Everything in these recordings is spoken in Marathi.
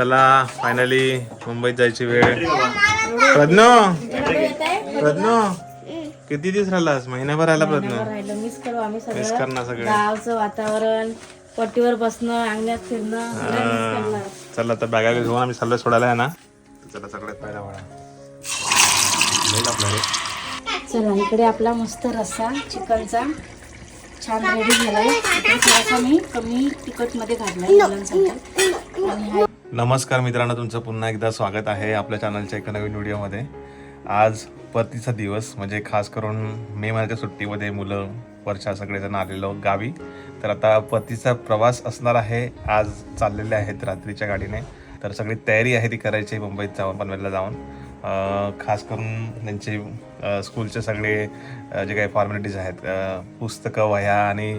चला फायनली मुंबईत जायची वेळ. प्रज्ञो! प्रज्ञो! किती दिवस राहिलास महिनाभर राहिला प्रज्ञो. मिस करू आम्ही मिस सगळं. गावचं वातावरण पट्टीवर बसणं अंगणात फिरणं करणार. चला आता बॅगा घेऊन आम्ही चाललोय सोडायला आहे ना? तर चला सगळ्यात पहिला रे. चला इकडे आपला मस्त रस्सा चिकनचा. छान रेडी झालाय. थोडासा मी कमी तिखटमध्ये घातलाय मुलांसाठी. आणि हा नमस्कार मित्रांनो तुमचं पुन्हा एकदा स्वागत आहे आपल्या चॅनलच्या एका नवीन व्हिडिओमध्ये आज परतीचा दिवस म्हणजे खास करून मे महिन्याच्या सुट्टीमध्ये मुलं वर्षा सगळेजण आलेलो गावी. तर आता परतीचा प्रवास असणार आहे. आज चाललेले आहेत रात्रीच्या गाडीने. तर सगळी तयारी आहे ती करायची आहे मुंबईत जाऊन. पनवेलला जाऊन खास करून त्यांचे स्कूलचे सगळे जे काही फॉर्मॅलिटीज आहेत पुस्तकं वह्या आणि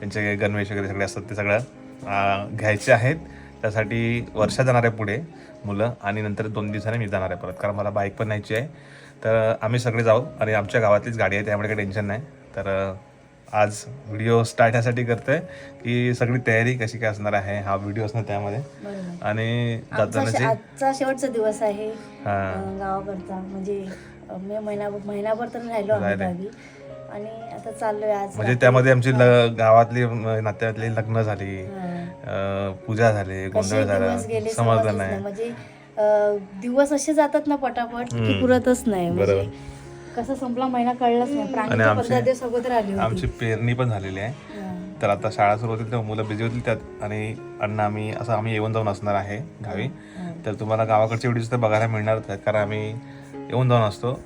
त्यांचे गणवेश वगैरे सगळे असतात ते सगळं घ्यायचे आहेत. त्यासाठी वर्षा जाणार आहे पुढे मुलं आणि नंतर दोन दिवसांनी मी जाणार आहे परत. कारण मला बाईक पण न्यायची आहे. तर आम्ही सगळे जाऊ आणि आमच्या गावातलीच गाडी आहे त्यामुळे काही टेन्शन नाही. तर आज व्हिडिओ स्टार्ट ह्यासाठी करतोय की सगळी तयारी कशी काय असणार आहे हा व्हिडिओ असणार त्यामध्ये. आणि आजचा शेवटचा दिवस आहे हा. गावाकडचा. म्हणजे अं, मे महिना महिनाभर तर राहिलो आम्ही राहिले. गावी. आणि आता चाललोय आज म्हणजे त्यामध्ये आमची गावातली नात्यातली लग्न झाली. पूजा झाली गोंधळ झाला समजलंच नाही म्हणजे दिवस असे जातात ना पटापट की पुरतच नाही. म्हणजे बरोबर. कसा संपला महिना कळलंच नाही. आमचे- आली पेरणी पण झालेली आहे. तर आता शाळा सुरू होतील तेव्हा मुलं बिझी होतील त्यात. आणि अण्णा आम्ही असं आम्ही येऊन जाऊन असणार आहे गावी तर तुम्हाला गावाकडचे व्हिडिओज तर बघायला मिळणारच आहेत कारण आम्ही येऊन जाऊन असतो.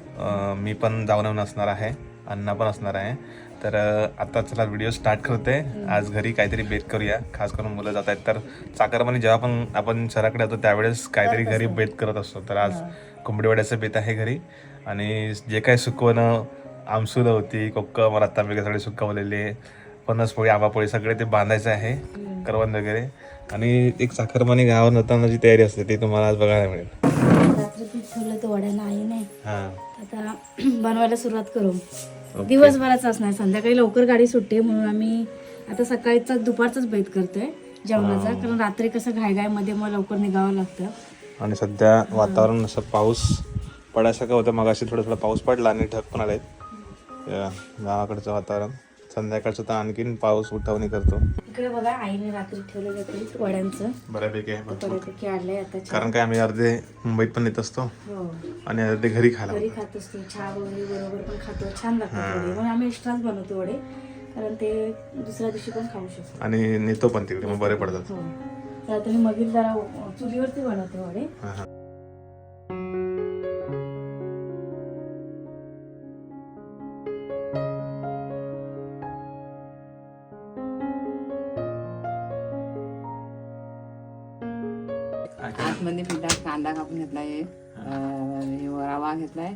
मी पण जाऊन येऊन असणार आहे. अण्णा पण असणार आहे. तर आता चला व्हिडिओ स्टार्ट करते. आज घरी काहीतरी बेत करूया. खास करून मुलं जात आहेत. तर चाकरमानी जेव्हा पण आपण शहराकडे येतो त्यावेळेस काहीतरी घरी बेत करत असतो. तर आज कोंबडीवाड्याचं बेत आहे घरी. आणि जे काही सुकवणं आमसुलं होती कोक्कम रत्तांबिका सगळे सुकवलेले फणसपोळी आंबापोळी सगळे ते बांधायचं आहे. करवंद वगैरे. आणि एक साखरमानी गावावर जातानाची तयारी असते ती तुम्हाला आज बघायला मिळेल. रात्री पीठ ठेवलं तर वड्या नाही नाही. हा. आता बनवायला सुरुवात करू. दिवसभराच असणार. संध्याकाळी लवकर गाडी सुटते म्हणून आम्ही आता सकाळीचा दुपारचाच बेत करतोय जेवणाचा. कारण रात्री कसं घायघायमध्ये मग लवकर निघावं लागतं. आणि सध्या वातावरण असं पाऊस पडायसारखं होतं. मग अशी थोडं थोडं पाऊस पडला आणि ढग पण आलेत. या गावाकडचं वातावरण. संध्याकाळचं तर आणखीन पाऊस उठवणी करतो. इकडे बघा आईने रात्री ठेवलेलं पीठ वड्यांचं. बऱ्यापैकी आहे भरपूर. बऱ्यापैकी आणलंय आता छान. कारण काय आम्ही अर्धे मुंबईत पण येत असतो हो. आणि अर्धे घरी खायला घरी खात असतो. चहा वगैरे बरोबर पण खातो. छान लागतात वडे. म्हणून आम्ही एक्स्ट्राच बनवतो वडे. कारण ते दुसऱ्या दिवशी पण खाऊ शकतो. आणि नेतो पण तिकडे मग बरे पडतात. हो. तर आता मी मगील जरा चुलीवरती बनवते वडे. हा, हा. आतमध्ये पिठात कांदा कापून घेतलाय. अं, हे रवा घेतलाय.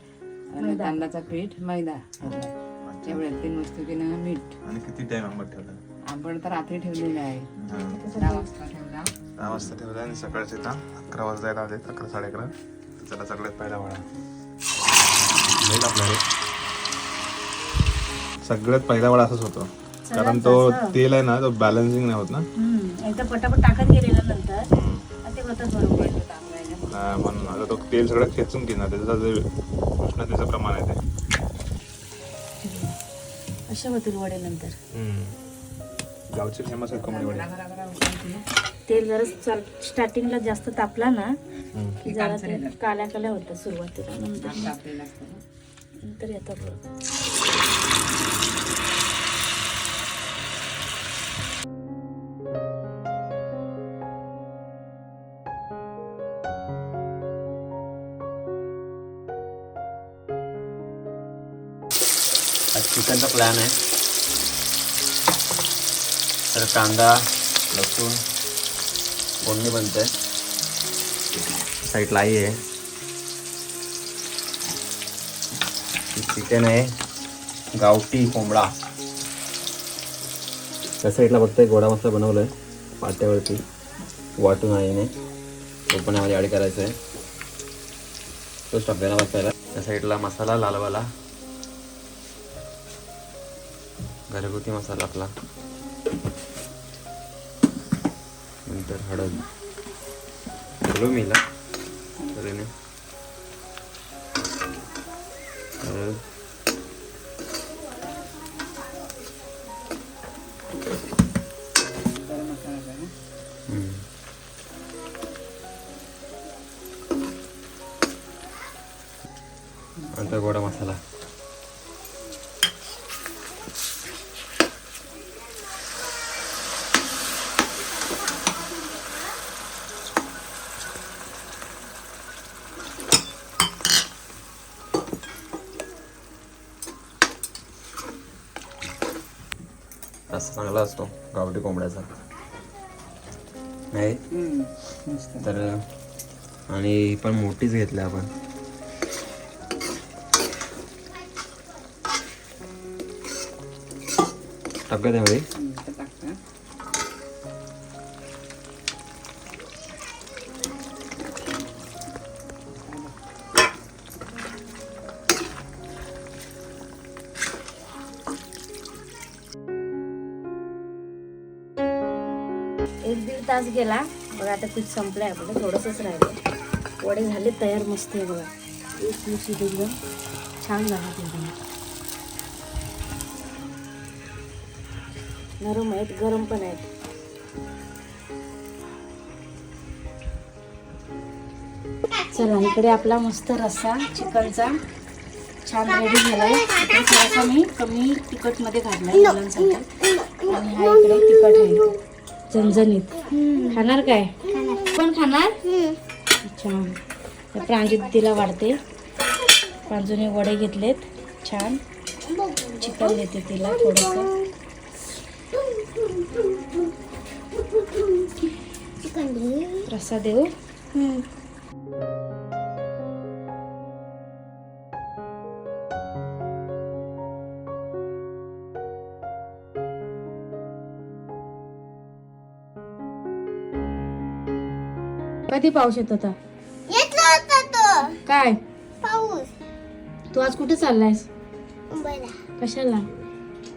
आणि तांदळाचा पीठ मैदा घेतलाय. तेवढ्या तीन वस्तू घेणं मीठ. आणि किती टाइम आंबट ठेवला आपण तर रात्री ठेवलेलं आहे. हा. दहा वाजता ठेवला. दहा वाजता ठेवला आणि सकाळचे आता अकरा वाजायला आले अकरा साडे अकरा तर चला सगळ्यात पहिला वडा. जाईल आपला रे. सगळ्यात पहिला वडा असाच होतो. कारण तो तेल आहे ना तो बॅलन्सिंग नाही होत ना. पटापट टाकत गेलेलं नंतर. हा, म्हणून आता तो तेल सगळं खेचून घेणार. त्याचं जे उष्णतेचं प्रमाण आहे ते. अशा होतील वडे नंतर. गावचे फेमस आहे कोंबडी वडे. तेल जरा स्टार्टिंगला जास्त तापला ना. की जरा ते काल्या काल्या होतं सुरुवातीला. नंतर नंतर येतात. आज प्लॅन आहे. तर कांदा लसूण फोडणी बनते. साईडला आई आहे. चिकन आहे. गावठी कोंबडा. त्या साईडला बघताय गोडा मसाला बनवलंय. पाट्यावरती वाटून आईने. तो पण आम्हाला ॲड करायचा आहे तोच टाकलेला बसायला. त्या साईडला मसाला लालवाला. घरगुती मसाला आपला. नंतर हळद. बोलू मिला चांगला असतो गावठी कोंबड्याचा नाही? तर आणि पण मोठीच घेतली आपण. टाकत त्यामध्ये? गेला. बघा आता पीठ आहे आपलं थोडंसंच राहिलं वडे झाले तयार मस्त आहे बघा. एक दिवशी एकदम छान झाला एकदम नरम आहेत गरम पण आहेत. चला इकडे आपला मस्त रस्सा चिकनचा. छान रेडी झालाय. थोडासा मी कमी तिखटमध्ये मुलांसाठी. आणि हा इकडे तिखट आहे. झणझणीत खाणार काय? पण खाणार? छान तर प्रांजूतीला वाढते. प्रांजूने वडे घेतलेत. छान. चिकन देते तिला थोडंसं. रस्सा देऊ. कधी पाऊस येत होता. येतला होता तो. काय? पाऊस. तू आज कुठे चाललायस? मुंबईला. कशाला?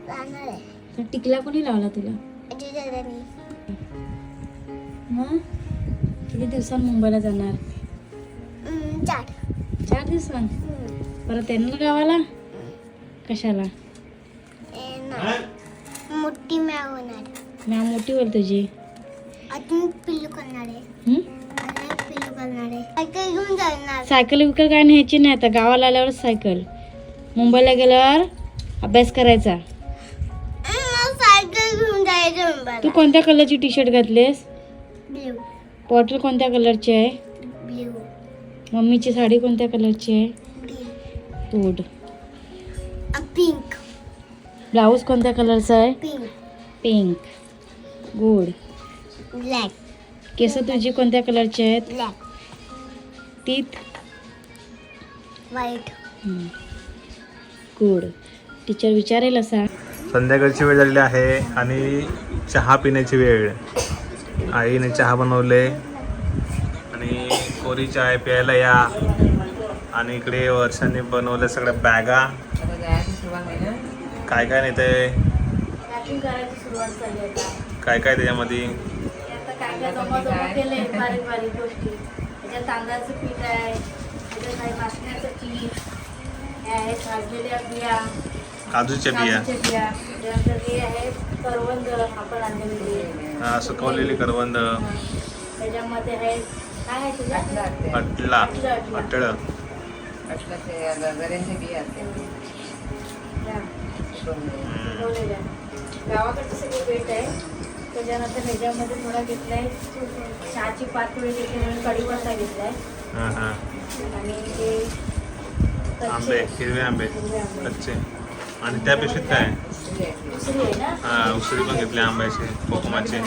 जाणार आहे. तर टिकला कोणी लावला तुला? मग? किती दिवसांत मुंबईला जाणार? हम्म, चार. चार दिवसांत हम्म. परत येणार गावाला? कशाला. मोठी मॅव होणार. मॅम मोठी होईल तुझी. अजून पिल्लू करणार आहे. हं? करणार आहे. सायकल घेऊन जाणार. सायकल विकल काय न्यायची नाही. आता गावाला आल्यावर सायकल. मुंबईला गेल्यावर अभ्यास करायचा. हम्म, सायकल घेऊन जायचं तू मुंबईला कोणत्या कलरची टी शर्ट घातलीस? ब्ल्यू. बॉटल कोणत्या कलरची आहे? ब्ल्यू. मम्मीची साडी कोणत्या कलरची आहे? ब्ल्यू. तूड पिंक ब्लाऊज कोणत्या कलरचा आहे? पिंक पिंक गुड ब्लॅक केस तुझी कोणत्या कलरची आहेत? Black teeth. White good. Teacher विचारेल असा. संध्याकाळची वेळ झालेली आहे आणि चहा पिण्याची वेळ. आईने चहा बनवले आणि कोरी चाय प्यायला या. आणि इकडे वर्षांनी बनवल्या सगळ्या बॅगा. काय काय नाही ते पॅकिंग करायची सुरुवात झाली आता. काय काय त्याच्यामध्ये? त्याच्यात तांदळाचं पीठ आहे त्याच्यात आहे नाचण्याचं पीठ हे आहे भाजलेल्या बिया काजूच्या बिया. काजूच्या बिया. त्यानंतर हे आहे करवंद आपण आणलेली हा, सुकवलेली करवंद. त्याच्यामध्ये आहे काय आहे तुझ्या अटला. अटळ. गावाकडचे सगळे बेट आहे. त्याच्यानंतर ह्याच्यामध्ये थोडा घेतलाय चहाची पातळी घेतली म्हणून कढीपत्ता घेतलाय. हां हां. आणि कच्चे- आंबे हिरवे आंबे. कच्चे. आणि त्या पिशवीत काय? दुसरी आहे ना? हा उसळी पण घेतली आंब्याची कोकमाचे. ते.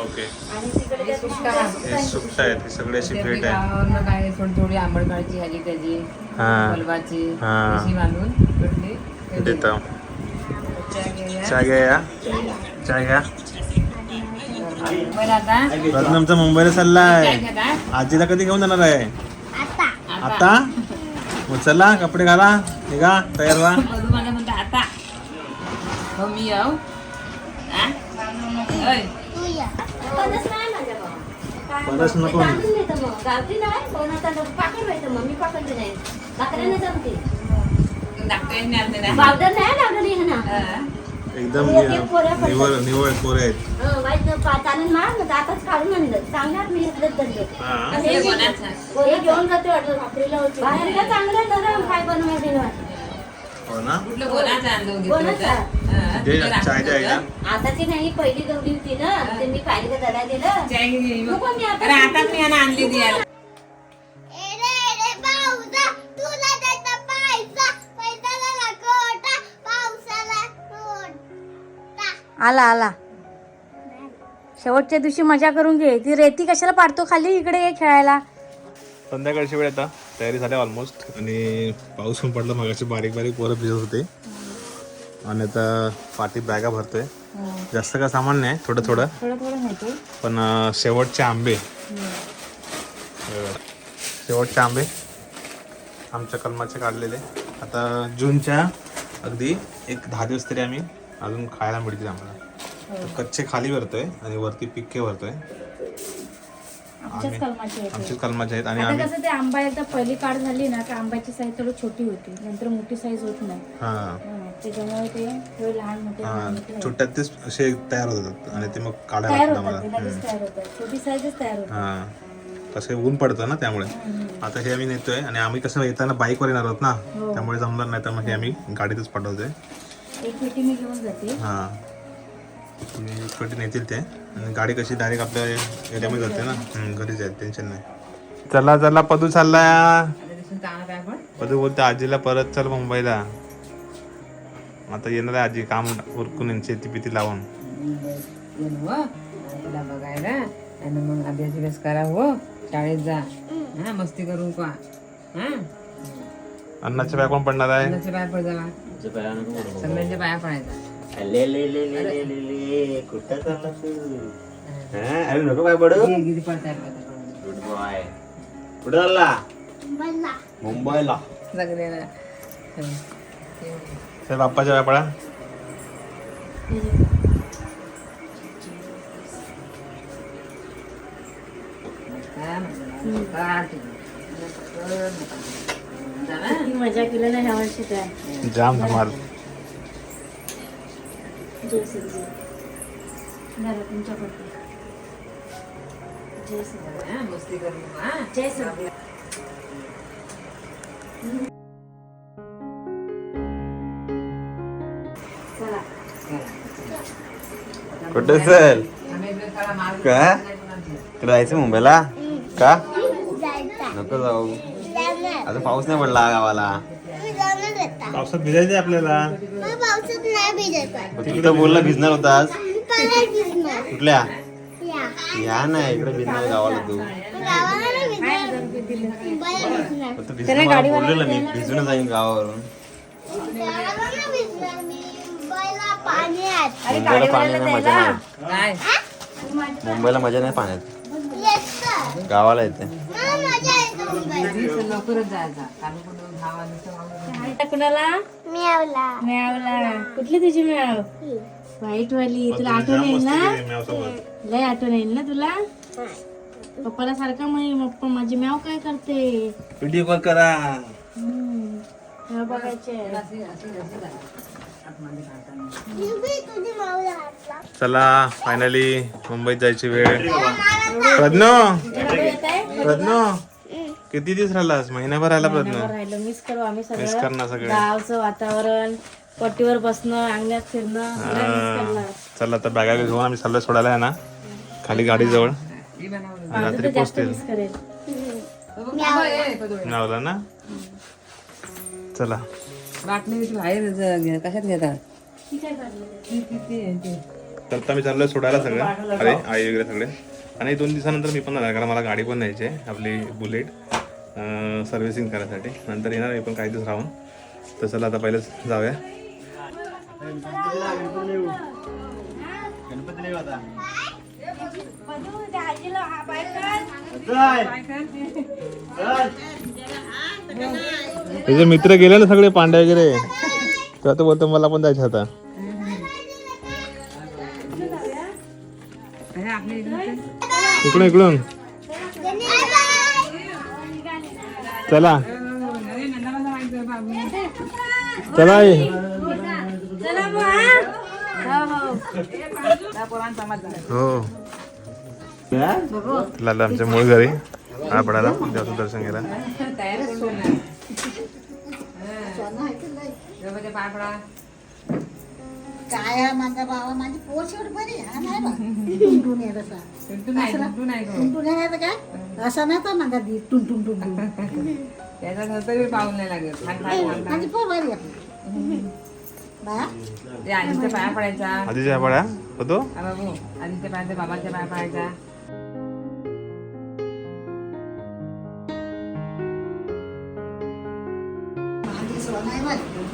ओके. हे सुकट आहेत ही सगळी अशी ते फेट आपली आहे थोडी थोडी आंबट काळची ह्याची त्याची. हा. हलवाची हा. देतो. चहा घ्या या. चहा घ्या पण आता रत्नमचा मुंबईला चालला आहे आजीला कधी घेऊन जाणार आहे? आता. आता मग चला कपडे घाला निघा तयार व्हा. मधू मला म्हणता मी येऊ हा? नाही माझ्या बाबा. नको पावडर नाही लागली हे ना एकदम. निवळ निवळ कोरे आहेत हं, मार ना दाताच काढून आणलं मी हा. कोणाचं? कोऱ्या घेऊन जाते वाटतं भाकरीला होती बाहेर का चांगलं नरम काय हो ना? हा, आहे का आताची नाही पहिली गवडी होती ना ते मी पाहिलं दिलं आता आता मी आणली ती आला आला. शेवटच्या दिवशी मजा करून घे. ती रेती कशाला पाडतो खाली? इकडे ये खेळायला. संध्याकाळची वेळ आता तयारी झाली ऑलमोस्ट आणि पाऊस पण पडला मगाशी बारीक बारीक पोरं भिजत होते. आणि आता पाठी बॅगा भरतोय. जास्त काय सामान नाही थोडं थोडं. पण शेवटचे आंबे. शेवटचे आंबे आमच्या कलमाचे काढलेले. आता जूनच्या अगदी एक दहा दिवस तरी आम्ही अजून खायला मिळतील आम्हाला. तर कच्चे खाली भरतोय आणि वरती पिक्के भरतोय. आमच्याच कलमाची आहे आमचेच कलमाचे आहेत आणि आता कसं ते आंबा एकदा पहिली काढ झाली ना का आंब्याची साईज थोडी छोटी होती. नंतर मोठी साईज होत नाही. हा. हं, त्याच्यामुळे ते थोडे लहान मोठे हा. छोट्यात तेच असे तयार होतात आणि ते मग काढायला तयार होतात ते छोटी साईजच तयार होतात. हा. तसे ऊन पडतं ना त्यामुळे. आता हे आम्ही नेतोय आणि आम्ही कसं येताना बाईकवर येणार आहोत ना त्यामुळे जमणार नाही तर मग हे आम्ही गाडीतच पाठवतोय. एक पेटी मी घेऊन जाते. हा. पेटी नेतील ते. आणि गाडी कशी डायरेक्ट आपल्या एरियामध्ये जाते ना? हम्म, घरीच आहे. टेन्शन नाही. चला चला पदू चालला. पदू बोलते आजीला परत चल मुंबईला. आता येणार आहे आजी काम उरकून यांची शेती पिती लावून बघायला. आणि मग अभ्यास बिभ्यास करा हो. शाळेत जा. हा मस्ती करू का हा? अन्नाच्या बॅग पण पडणार आहे? कोणाच्या पाया पड जावा तुमच्या पाया नको पडू. सगळ्यांच्या पाया पडायचा ले ले ले ले ले ले ले कुठं चालला तू? हा? अरे नको पाय पडू. किती पडताय गुड बॉय कुठं चालला? मुंबईला. सगळ्याला. साहेब बाप्पाच्या बॅग पडा. काय म्हणलं काय ते? किती मजा केलं ना ह्या वर्षी काय जाम धमाल. जय जय जय हा, हा. कुठं माल का? तुला जायचं मुंबईला? का? जायचा. नको जाऊ. आता पाऊस नाही पडला गावाला. पावसात भिजायचे आपल्याला. पावसात नाही तू तर बोलला भिजणार होतास. कुठल्या? या. या ना इकडे भिजणार गावाला तू. नाही भिजणार. बोललेलं मी. भिजून जाईन गावावरून. नाही मुंबईला नाही मजा नाही. काय मुंबईला मजा नाही पाण्यात. येतं गावाला येते मला मजा येते मुंबईला दिवस लवकरच जायचा. कुणाला? मिळवला मिळावला कुठली तुझी मिळाव व्हाईट वाली तुला आठवण येईल ना? लय आठवण येईल ना तुला? पप्पाला सारखा म्हणे पप्पा माझी म्याव काय करते? व्हिडिओ कॉल करा. चला फायनली मुंबईत जायची वेळ. प्रज्ञो प्रज्ञो किती दिवस राहिलास महिनाभर राहिला राहिलं. मिस करू आम्ही मिस सगळं. करणार सगळे. गावचं वातावरण पट्टीवर बसणं अंगणात फिरणं सगळं करणार. चला आता बॅगा घेऊन आम्ही चाललोय सोडायला आहे ना? खाली गाडी जवळ रात्री जास्त पोचतील. मिस करेल. नावला ना? चला. बाटली बिटली बाहेर ज- घे- कशात घेतात. तर आता मी चाललोय सोडायला सगळं. अरे आई वगैरे सगळे. आणि दोन दिवसानंतर मी पण जाणार कारण मला गाडी पण न्यायची आहे आपली बुलेट. सर्व्हिसिंग करायसाठी. नंतर येणार आहे पण काही दिवस राहून. तर चला आता पहिलेच जाऊया. त्याचे मित्र गेले ना सगळे पांड्या वगैरे. तर आता बोलतो मला पण जायचं आता. इकडून इकडून. चला. चला आई. हो. लाला आमच्या मूळ घरी. हा पडायला देवाचं दर्शन घ्यायला. तयार करून ठेवलं. देवाचे पाय पडा. काय माझा बाबा माझी पोर शेवट बरी हा नाही बा टुनटुन आहे तसा टुनटुन आहे, टुनटुन आहे तो. टुनटुन आहे तर काय असा नाही तर माझा दी टुनटुन टुनटुन त्याचा नंतर बी पाहून नाही लागत खान खान खान खान. माझी पोर बरी आपली बा ते आजीच्या पाया पडायचा आधीच्या पड्या होतो हा बाबू आजीच्या पाया बाबाच्या पाया पडायचा माझी सोन आहे बरी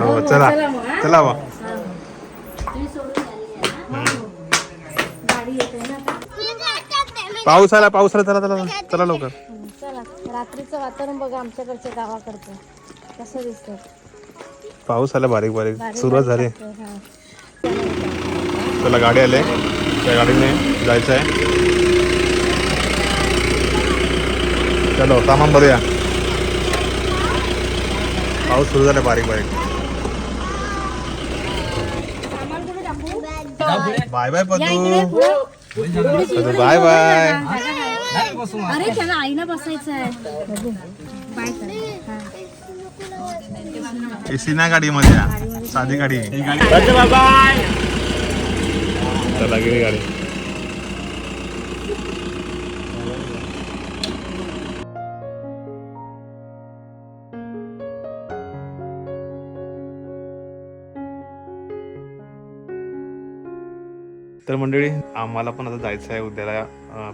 हो चला. चला बा पाऊस आला पाऊस आला चला चला चला लवकर. चला. रात्रीचं वातावरण बघा आमच्याकडच्या गावाकडचं. कसं दिसतं पाऊस आला बारीक बारीक. सुरुवात झाली. हा. चला गाडी आले त्या गाडीने जायचं आहे. चलो सामान भरूया. पाऊस सुरू झाला बारीक बारीक. Bye bye Padu. Padu bye bye. अरे त्याला आईना बसायचं आहे बाय कर हा. एसी ना गाडीमध्ये. या. साधी गाडी. चला गेली गाडी. तर मंडळी आम्हाला पण आता जायचं आहे उद्याला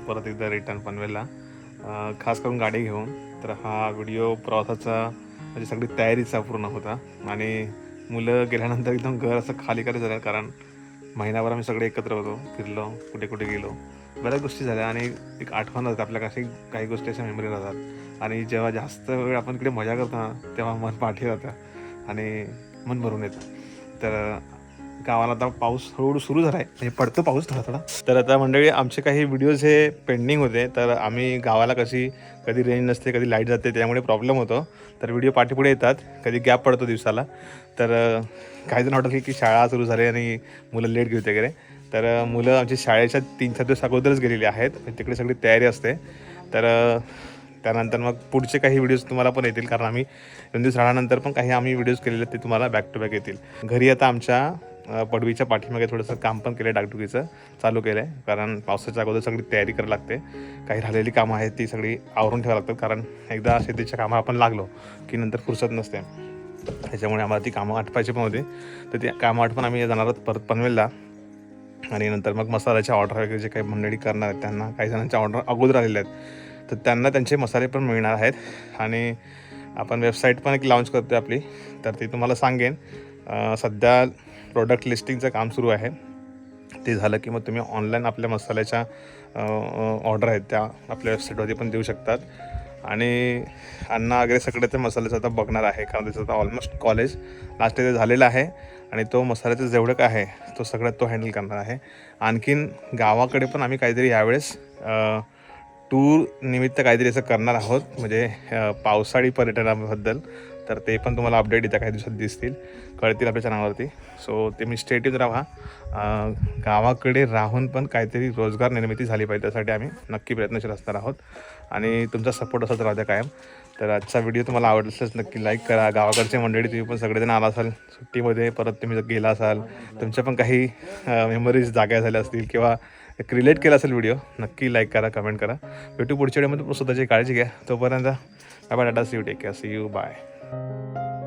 परत एकदा रिटर्न पनवेलला. खास करून गाडी घेऊन. तर हा व्हिडिओ प्रवासाचा म्हणजे सगळी तयारीचा पूर्ण होता. आणि मुलं गेल्यानंतर एकदम घर असं खाली खाली झालं कारण महिनाभर आम्ही सगळे एकत्र होतो. फिरलो कुठे कुठे गेलो. बऱ्याच गोष्टी झाल्या आणि एक आठवण राहते आपल्या काही काही गोष्टी अशा मेमरी राहतात. आणि जेव्हा जास्त वेळ आपण इकडे मजा करतो ना तेव्हा मन पाठी राहतं आणि मन भरून येतं. तर गावाला आता पाऊस हळूहळू सुरू झाला आहे म्हणजे पडतो पाऊस थोडा थोडा तर आता मंडळी आमचे काही व्हिडिओज हे पेंडिंग होते. तर आम्ही गावाला कशी कधी रेंज नसते कधी लाइट जाते त्यामुळे प्रॉब्लेम होतो. तर व्हिडिओ पाठीपुढे येतात. कधी गॅप पडतो दिवसाला. तर काही जण वाटत की शाळा सुरू झाली आणि मुलं लेट घेऊ वगैरे. तर मुलं आमची शाळेच्या तीन चार दिवस अगोदरच गेलेली आहेत. म्हणजे तिकडे सगळी तयारी असते. तर त्यानंतर मग पुढचे काही व्हिडिओज तुम्हाला पण येतील. कारण आम्ही दोन दिवस राहण्यानंतर पण काही आम्ही व्हिडिओज केलेले ते तुम्हाला बॅक टू बॅक येतील. घरी आता आमच्या पडवीच्या पाठीमागे थोडंसं काम पण केलं आहे डागडुगीचं चालू केलं आहे कारण पावसाच्या अगोदर सगळी तयारी करावी लागते. काही राहिलेली कामं आहेत ती सगळी आवरून ठेवावी लागतात. कारण एकदा शेतीच्या कामं आपण लागलो की नंतर फुरसत नसते. त्याच्यामुळे आम्हाला ती कामं आटपायची पण होती. तर ती कामं आटपून आम्ही जाणार आहोत परत पनवेलला. आणि नंतर मग मसाल्याच्या ऑर्डर वगैरे जे काही मंडळी करणार आहेत त्यांना काही जणांच्या ऑर्डर अगोदर आलेल्या आहेत. तर त्यांना त्यांचे मसाले पण मिळणार आहेत. आणि आपण वेबसाईट पण एक लाँच करतो आपली. तर ती तुम्हाला सांगेन. सध्या प्रोडक्ट लिस्टिंगचं काम सुरू आहे. ते झालं की मग तुम्ही ऑनलाईन आपल्या मसाल्याच्या ऑर्डर आहेत त्या आपल्या वेबसाईटवरती पण देऊ शकतात. आणि अण्णा वगैरे सगळे ते मसाल्याचं आता बघणार आहे. कारण त्याचं आता ऑलमोस्ट कॉलेज लास्ट ते झालेलं आहे. आणि तो मसाल्याचं जेवढं काय आहे तो सगळं तो हँडल करणार आहे. आणखीन गावाकडे पण आम्ही काहीतरी यावेळेस टूर निमित्त काहीतरी असं करणार आहोत. म्हणजे पावसाळी पर्यटनाबद्दल. तर ते पण तुम्हाला अपडेट येत्या काही दिवसात दिसतील. कळतील आपल्या चॅनलवरती. सो ते मी स्टेटीत राहा. गावाकडे राहून पण काहीतरी रोजगार निर्मिती झाली पाहिजे त्यासाठी आम्ही नक्की प्रयत्नशील असणार आहोत. आणि तुमचा सपोर्ट असाच राहत्या कायम. तर आजचा व्हिडिओ तुम्हाला आवडला नक्की लाईक करा. गावाकडचे मंडळी तुम्ही पण सगळेजण आला असाल सुट्टीमध्ये परत तुम्ही जर गेला असाल तुमच्या पण काही मेमरीज जाग्या झाल्या असतील किंवा एक रिलेट केला असेल व्हिडिओ नक्की लाईक करा कमेंट करा. भेटू पुढच्या व्हिडिओमध्ये स्वतःची काळजी घ्या. तोपर्यंत bye bye tata see you take care see you bye Thank you.